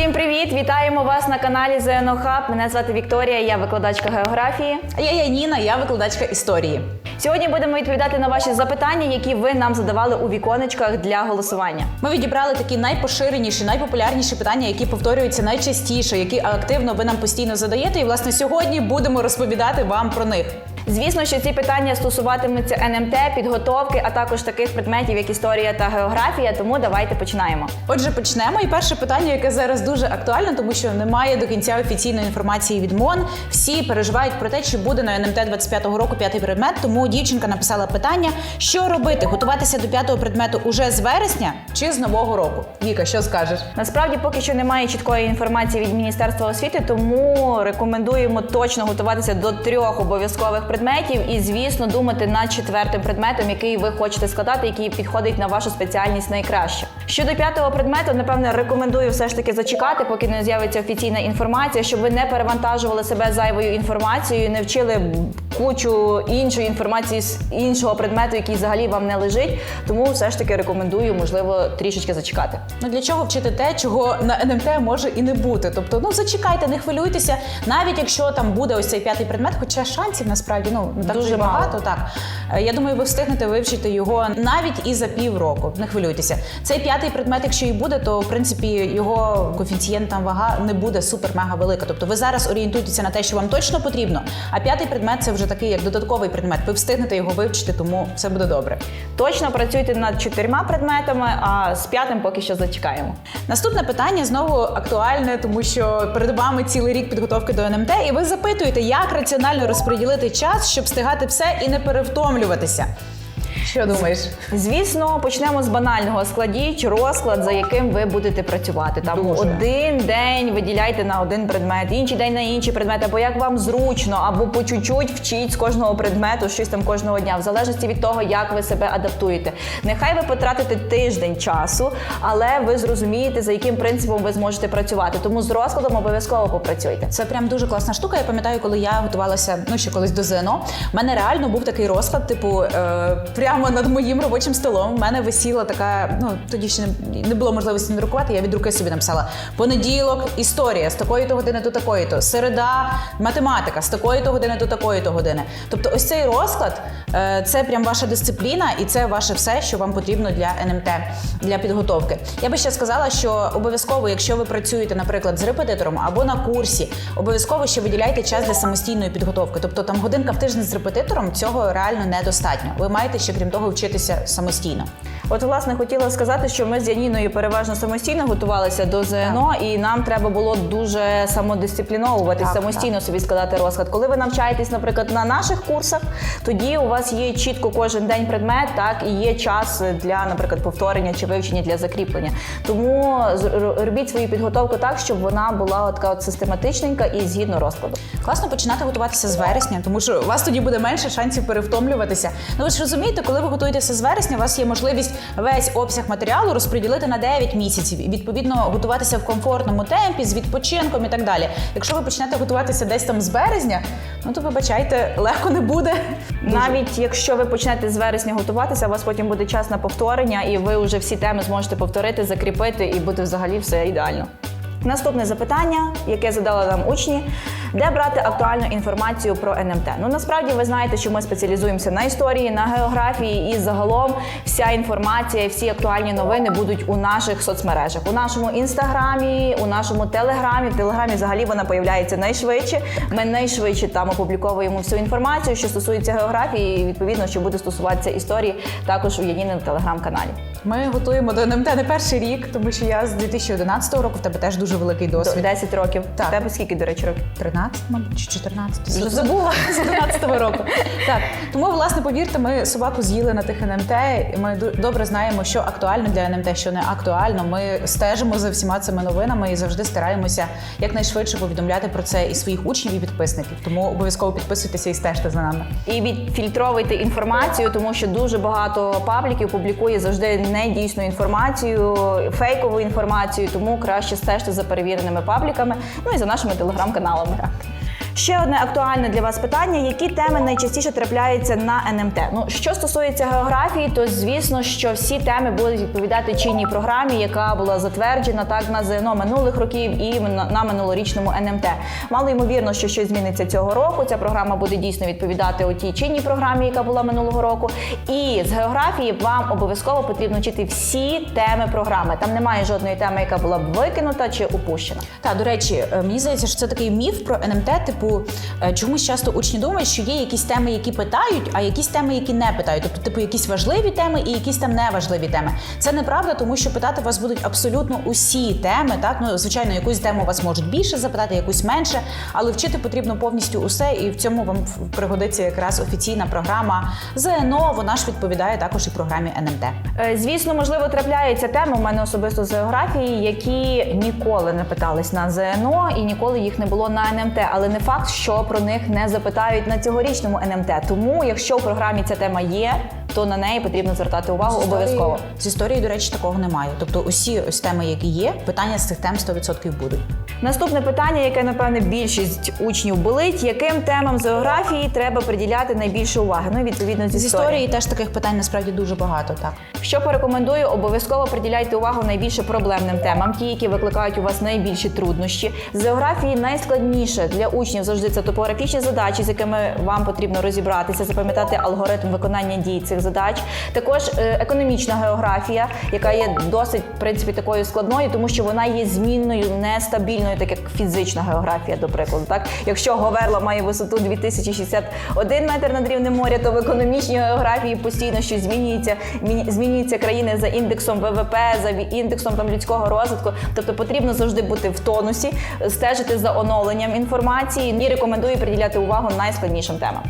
Всім привіт! Вітаємо вас на каналі ЗНО Хаб. Мене звати Вікторія, я викладачка географії. А я Яніна, я викладачка історії. Сьогодні будемо відповідати на ваші запитання, які ви нам задавали у віконечках для голосування. Ми відібрали такі найпоширеніші, найпопулярніші питання, які повторюються найчастіше, які активно ви нам постійно задаєте. І власне сьогодні будемо розповідати вам про них. Звісно, що ці питання стосуватимуться НМТ, підготовки, а також таких предметів, як історія та географія. Тому давайте починаємо. Отже, почнемо. І перше питання, яке зараз дуже актуальне, тому що немає до кінця офіційної інформації від МОН. Всі переживають про те, чи буде на НМТ 25-го року п'ятий предмет. Тому дівчинка написала питання: що робити? Готуватися до п'ятого предмету уже з вересня чи з нового року? Віка, що скажеш? Насправді поки що немає чіткої інформації від Міністерства освіти, тому рекомендуємо точно готуватися до трьох обов'язкових предметів і, звісно, думати над четвертим предметом, який ви хочете складати, який підходить на вашу спеціальність найкраще. Щодо п'ятого предмету, напевно, рекомендую все ж таки зачекати, поки не з'явиться офіційна інформація, щоб ви не перевантажували себе зайвою інформацією, не вчили кучу іншої інформації з іншого предмету, який взагалі вам не лежить. Тому все ж таки рекомендую, можливо, трішечки зачекати. Ну для чого вчити те, чого на НМТ може і не бути? Тобто, ну зачекайте, не хвилюйтеся, навіть якщо там буде ось цей п'ятий предмет, хоча шансів насправді ну не так Дуже вже мало. багато. Так Е, я думаю, ви встигнете вивчити його навіть і за півроку. Не хвилюйтеся. Цей п'ятий предмет, якщо і буде, то в принципі його коефіцієнт там вага не буде супер-мега велика. Тобто ви зараз орієнтуєтеся на те, що вам точно потрібно. А п'ятий предмет це вже такий як додатковий предмет. Ви встигнете його вивчити, тому все буде добре. Точно працюйте над чотирма предметами, а з п'ятим поки що зачекаємо. Наступне питання знову актуальне, тому що перед вами цілий рік підготовки до НМТ, і ви запитуєте, як раціонально розподілити час, щоб встигати все і не перевтомлюватися. Що думаєш? Звісно, почнемо з банального. Складіть розклад, за яким ви будете працювати. Там Дуже. один день виділяйте на один предмет, інший день на інший предмет, або як вам зручно, або по чуть-чуть вчіть з кожного предмету щось там кожного дня, в залежності від того, як ви себе адаптуєте. Нехай ви потратите тиждень часу, але ви зрозумієте, за яким принципом ви зможете працювати. Тому з розкладом обов'язково попрацюйте. Це прям дуже класна штука. Я пам'ятаю, коли я готувалася ну ще колись до ЗНО. в мене реально був такий розклад, типу, е, прямо над моїм робочим столом. в мене висіла така. Ну тоді ще не, не було можливості надрукувати. Я від руки собі написала понеділок, історія з такої то години до такої то середа, математика з такої то години до такої то години. Тобто, ось цей розклад е, це прям ваша дисципліна, і це ваше все, що вам потрібно для НМТ, для підготовки. Я би ще сказала, що обов'язково, якщо ви працюєте, наприклад, з репетитором або на курсі, обов'язково ще виділяйте час для самостійної підготовки. Тобто там годинка в тиждень з репетитором цього реально недостатньо. Ви маєте ще крім того вчитися самостійно. От, власне, хотіла сказати, що ми з Яніною переважно самостійно готувалися до ЗНО, і нам треба було дуже самодисципліновуватись, Так, самостійно собі складати розклад. Коли ви навчаєтесь, наприклад, на наших курсах, тоді у вас є чітко кожен день предмет, так і є час для, наприклад, повторення чи вивчення для закріплення. Тому робіть свою підготовку так, щоб вона була така от систематичненька і згідно розкладу. Класно починати готуватися з вересня, тому що у вас тоді буде менше шансів перевтомлюватися. Ну ви ж розумієте, коли ви готуєтеся з вересня, у вас є можливість весь обсяг матеріалу розподілити на 9 місяців і відповідно готуватися в комфортному темпі з відпочинком і так далі. Якщо ви почнете готуватися десь там з березня, ну то вибачайте, легко не буде. Навіть якщо ви почнете з вересня готуватися, у вас потім буде час на повторення, і ви вже всі теми зможете повторити, закріпити, і буде взагалі все ідеально. Наступне запитання, яке задали нам учні, де брати актуальну інформацію про НМТ? Ну насправді ви знаєте, що ми спеціалізуємося на історії, на географії, і загалом вся інформація, всі актуальні новини будуть у наших соцмережах, у нашому інстаграмі, у нашому телеграмі. В телеграмі взагалі вона появляється найшвидше. Ми найшвидше там опубліковуємо всю інформацію, що стосується географії, і відповідно, що буде стосуватися історії, також у Яніному телеграм-каналі. Ми готуємо до НМТ не перший рік, тому що я з 2011 року в тебе теж дуже великий досвід. 10 років. Так. Тебе скільки, до речі, років? 13, мабуть, чи 14. Вже забула. з 11 року. Так тому, власне, повірте, ми собаку з'їли на тих НМТ. Ми добре знаємо, що актуально для НМТ, що не актуально. Ми стежимо за всіма цими новинами і завжди стараємося якнайшвидше повідомляти про це і своїх учнів і підписників. Тому обов'язково підписуйтеся і стежте за нами. І відфільтровуйте інформацію, тому що дуже багато пабліків публікує завжди недійсну інформацію, фейкову інформацію, тому краще стежте за перевіреними пабліками, ну і за нашими телеграм-каналами. Ще одне актуальне для вас питання: які теми найчастіше трапляються на НМТ? Ну що стосується географії, то звісно, що всі теми будуть відповідати чинній програмі, яка була затверджена так на ЗНО минулих років і на, минулорічному НМТ. Мало ймовірно, що щось зміниться цього року. Ця програма буде дійсно відповідати у тій чинній програмі, яка була минулого року. І з географії вам обов'язково потрібно вчити всі теми програми. Там немає жодної теми, яка була б викинута чи упущена. Та до речі, е, мені здається, що це такий міф про НМТ. Типу, е, чомусь часто учні думають, що є якісь теми, які питають, а якісь теми, які не питають. Тобто, типу, якісь важливі теми і якісь там неважливі теми. Це неправда, тому що питати вас будуть абсолютно усі теми. Так, ну звичайно, якусь тему вас можуть більше запитати, якусь менше, але вчити потрібно повністю усе, і в цьому вам пригодиться якраз офіційна програма ЗНО. Вона ж відповідає також і програмі НМТ. Е, Звісно, можливо, трапляються теми у мене особисто з географії, які ніколи не питались на ЗНО і ніколи їх не було на НМТ. Але не факт, що про них не запитають на цьогорічному НМТ. Тому, якщо в програмі ця тема є, то на неї потрібно звертати увагу З історії- обов'язково. З історії, до речі, такого немає. Тобто, усі ось теми, які є, питання з цих тем 100% будуть. Наступне питання, яке напевне більшість учнів болить, яким темам з географії треба приділяти найбільше уваги? Ну відповідно з З історії. історії теж таких питань насправді дуже багато. Так Що порекомендую, обов'язково приділяйте увагу найбільше проблемним темам, ті, які викликають у вас найбільші труднощі. З географії найскладніше для учнів завжди це топографічні задачі, з якими вам потрібно розібратися, запам'ятати алгоритм виконання дій цих задач. Також е, економічна географія, яка є досить в принципі такою складною, тому що вона є змінною, нестабільною, так як фізична географія, до прикладу. Так, якщо Говерла має висоту 2061 метр над рівнем моря, то в економічній географії постійно щось змінюється. Змінюються країни за індексом ВВП, за індексом там людського розвитку. Тобто потрібно завжди бути в тонусі, стежити за оновленням інформації і рекомендую приділяти увагу найскладнішим темам.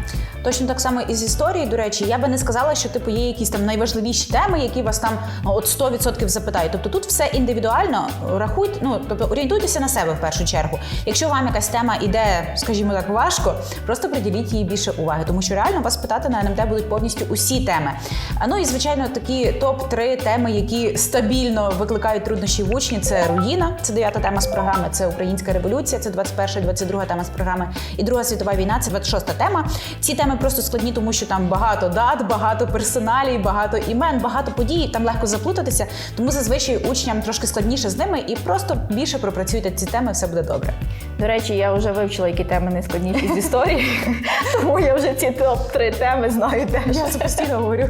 Точно так само і з історії. До речі, я би не сказала, що типу є якісь там найважливіші теми, які вас там от 100% запитають. Тобто тут все індивідуально рахуйте, ну тобто орієнтуйтеся на себе в першу чергу. Якщо вам якась тема іде, скажімо так, важко, просто приділіть їй більше уваги, тому що реально вас питати на НМТ будуть повністю усі теми. Ну і звичайно, такі топ 3 теми, які стабільно викликають труднощі в учні. Це руїна, це дев'ята тема з програми. Це українська революція, це 21 22 тема з програми. І Друга світова війна це 26 тема. Ці теми просто складні, тому що там багато дат, багато персоналій, багато імен, багато подій. Там легко заплутатися. Тому зазвичай учням трошки складніше з ними і просто більше пропрацюйте ці теми, все буде добре. До речі, я вже вивчила, які теми найскладніші з історії, тому я вже ці топ-3 теми знаю теж. Я це постійно говорю.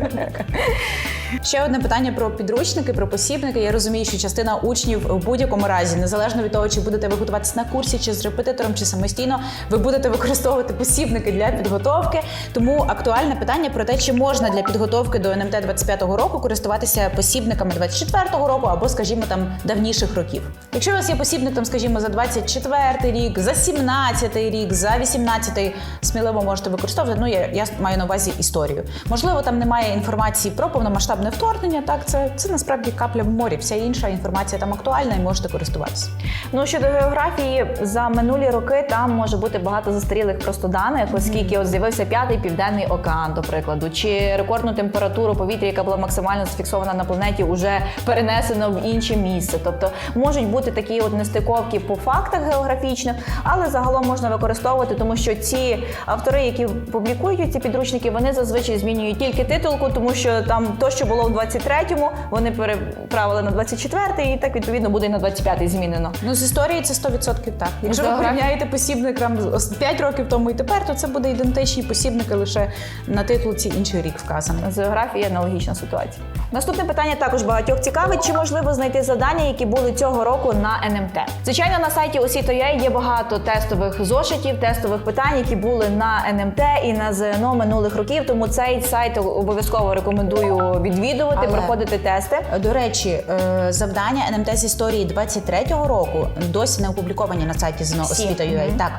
Ще одне питання про підручники, про посібники. Я розумію, що частина учнів в будь-якому разі, незалежно від того, чи будете ви готуватися на курсі, чи з репетитором, чи самостійно, ви будете використовувати посібники для підготовки. Тому актуальне питання про те, чи можна для підготовки до НМТ 25-го року користуватися посібниками 24-го року або, скажімо, там давніших років. Якщо у вас є посібник, там, скажімо, за 24-й рік, за 17-й рік, за 18-й, сміливо можете використовувати. Ну, я, я маю на увазі історію. Можливо, там немає інформації про повномасштабне вторгнення. Так, це, це насправді капля в морі. Вся інша інформація там актуальна і можете користуватися. Ну щодо географії, за минулі роки там може бути багато застарілих просто даних, оскільки от з'явився п'ятий південний океан, до прикладу, чи рекордну температуру повітря, яка була максимально зафіксована на планеті, уже перенесено в інше місце. Тобто можуть бути такі от нестиковки по фактах географічних, але загалом можна використовувати, тому що ці автори, які публікують ці підручники, вони зазвичай змінюють тільки титулку, тому що там то, що було в 23-му, вони переправили на 24-й, і так відповідно буде і на 25-й змінено. Ну, з історії це 100% так. Якщо ви порівняєте посібник там 5 років тому і тепер, то це буде ідентичні посібники лише на титулці інший рік вказаний. З географії аналогічна ситуація. Наступне питання також багатьох цікавить: чи можливо знайти завдання, які були цього року на НМТ? Звичайно, на сайті Осі.ua є багато тестових зошитів, тестових питань, які були на НМТ і на ЗНО минулих років. Тому цей сайт обов'язково рекомендую відвідувати, Але- проходити тести. До речі, е, завдання НМТ з історії 23-го року досі не опубліковані на сайті ЗНО освіта.ua. Мгм. Так.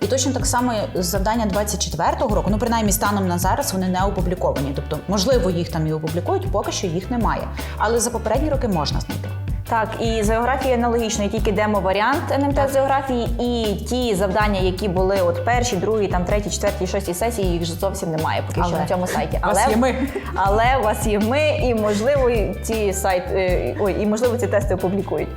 І точно так само завдання 24-го року, ну принаймні станом на зараз вони не опубліковані. Тобто, можливо, їх там і опублікують, поки що їх немає. Але за попередні роки можна знайти. Так, і з географії аналогічно, тільки демо-варіант НМТ з географії, і ті завдання, які були от перші, другі, там треті, четверті, шості сесії, їх ж зовсім немає поки що на цьому сайті. У вас є ми. але у вас є ми, і можливо ці сайт, е, ой, і можливо ці тести опублікують.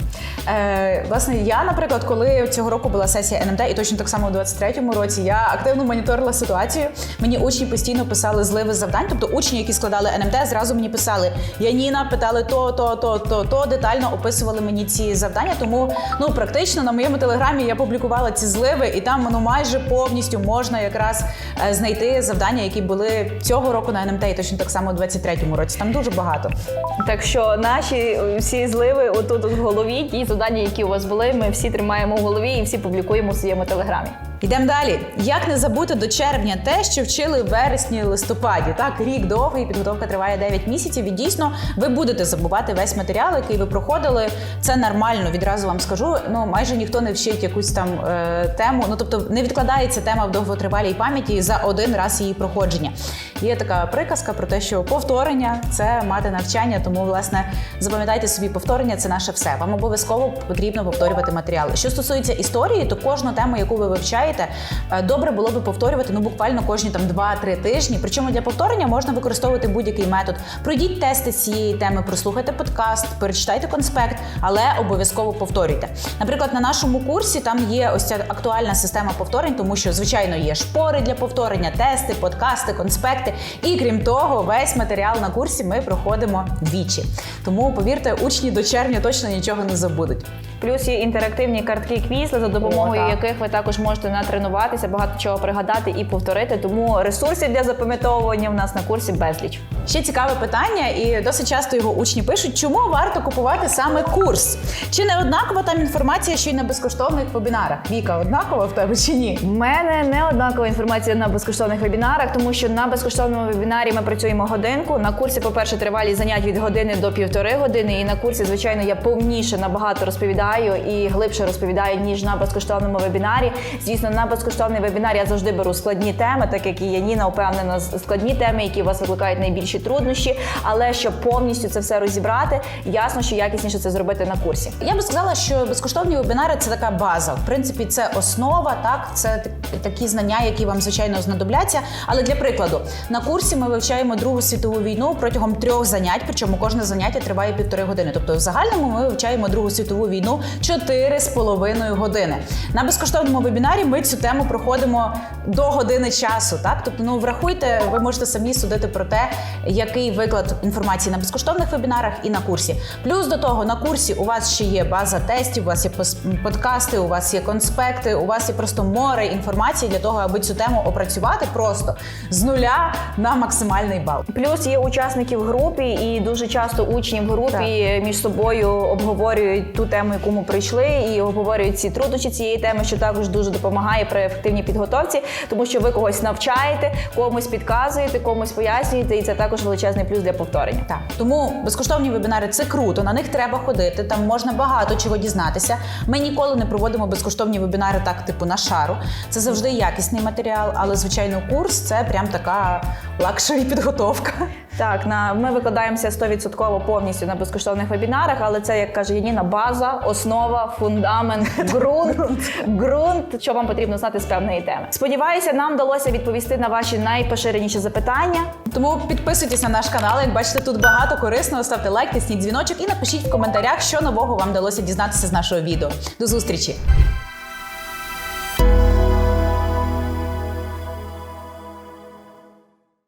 Е, власне, я, наприклад, коли цього року була сесія НМТ, і точно так само у 23-му році, я активно моніторила ситуацію. Мені учні постійно писали зливи завдань. Тобто учні, які складали НМТ, зразу мені писали Яніна, питали то, то, то, то, то, детально описували мені ці завдання. Тому ну практично на моєму телеграмі я публікувала ці зливи, і там ну майже повністю можна якраз е, знайти завдання, які були цього року на НМТ, і точно так само у 23-му році. Там дуже багато. Так що наші е, всі зливи отут от в голові, ті завдання, які у вас були, ми всі тримаємо в голові і всі публікуємо в своєму телеграмі. Йдемо далі. Як не забути до червня те, що вчили в вересні листопаді? Так, рік довгий, підготовка триває 9 місяців. І дійсно ви будете забувати весь матеріал, який ви проходили. Це нормально. Відразу вам скажу. Ну майже ніхто не вчить якусь там е, тему. Ну тобто не відкладається тема в довготривалій пам'яті за один раз її проходження. Є така приказка про те, що повторення це мати навчання. Тому, власне, запам'ятайте собі, повторення це наше все. Вам обов'язково потрібно повторювати матеріали. Що стосується історії, то кожну тему, яку ви вивчаєте, е, добре було би повторювати ну буквально кожні там 2-3 тижні. Причому для повторення можна використовувати будь-який метод. Пройдіть тести цієї теми, прослухайте подкаст, перечитайте конспект, але обов'язково повторюйте. Наприклад, на нашому курсі там є ось ця актуальна система повторень, тому що звичайно є шпори для повторення, тести, подкасти, конспекти. І крім того, весь матеріал на курсі ми проходимо двічі. Тому повірте, учні до червня точно нічого не забудуть. Плюс є інтерактивні картки квізли, за допомогою О, яких ви також можете натренуватися, багато чого пригадати і повторити. Тому ресурсів для запам'ятовування в нас на курсі безліч. Ще цікаве питання, і досить часто його учні пишуть, чому варто купувати саме курс? Чи не однакова там інформація, що й на безкоштовних вебінарах? Віка, однакова в тебе чи ні? У мене не однакова інформація на безкоштовних вебінарах, тому що на безкоштовному вебінарі ми працюємо годинку. На курсі, по-перше, тривалість занять від години до півтори години. І на курсі, звичайно, я повніше набагато розповідаю і глибше розповідаю, ніж на безкоштовному вебінарі. Звісно, на безкоштовний вебінар я завжди беру складні теми, так як і Яніна упевнена, складні теми, які у вас викликають найбільші труднощі. Але щоб повністю це все розібрати, ясно, що якісніше це зробити на курсі. Я би сказала, що безкоштовні вебінари це така база. В принципі, це основа, так це такі знання, які вам звичайно знадобляться. Але для прикладу, на курсі ми вивчаємо Другу світову війну протягом трьох занять, причому кожне заняття триває півтори години. Тобто, в загальному ми вивчаємо Другу світову війну з половиною години. На безкоштовному вебінарі ми цю тему проходимо до години часу. Так, тобто, ну врахуйте, ви можете самі судити про те, який виклад інформації на безкоштовних вебінарах і на курсі. Плюс до того на курсі у вас ще є база тестів, у вас є подкасти, у вас є конспекти, у вас є просто море інформації для того, аби цю тему опрацювати просто з нуля на максимальний бал. Плюс є учасники в групі, і дуже часто учні в групі між собою обговорюють ту тему, яку ми прийшли, і обговорюють ці труднощі цієї теми, що також дуже допомагає при ефективній підготовці, тому що ви когось навчаєте, комусь підказуєте, комусь пояснюєте, і це також величезний плюс для повторення. Так, тому безкоштовні вебінари це круто, на них треба ходити. Там можна багато чого дізнатися. Ми ніколи не проводимо безкоштовні вебінари так, типу на шару. Це завжди якісний матеріал, але звичайно, курс це прям така лакшері підготовка. Так, на ми викладаємося 100% повністю на безкоштовних вебінарах, але це, як каже Яніна, база, основа, фундамент, ґрунт, ґрунт, що вам потрібно знати з певної теми. Сподіваюся, нам вдалося відповісти на ваші найпоширеніші запитання. Тому підписуйтесь на наш канал. Як бачите, тут багато корисного. Ставте лайк, тисніть дзвіночок і напишіть в коментарях, що нового вам вдалося дізнатися з нашого відео. До зустрічі!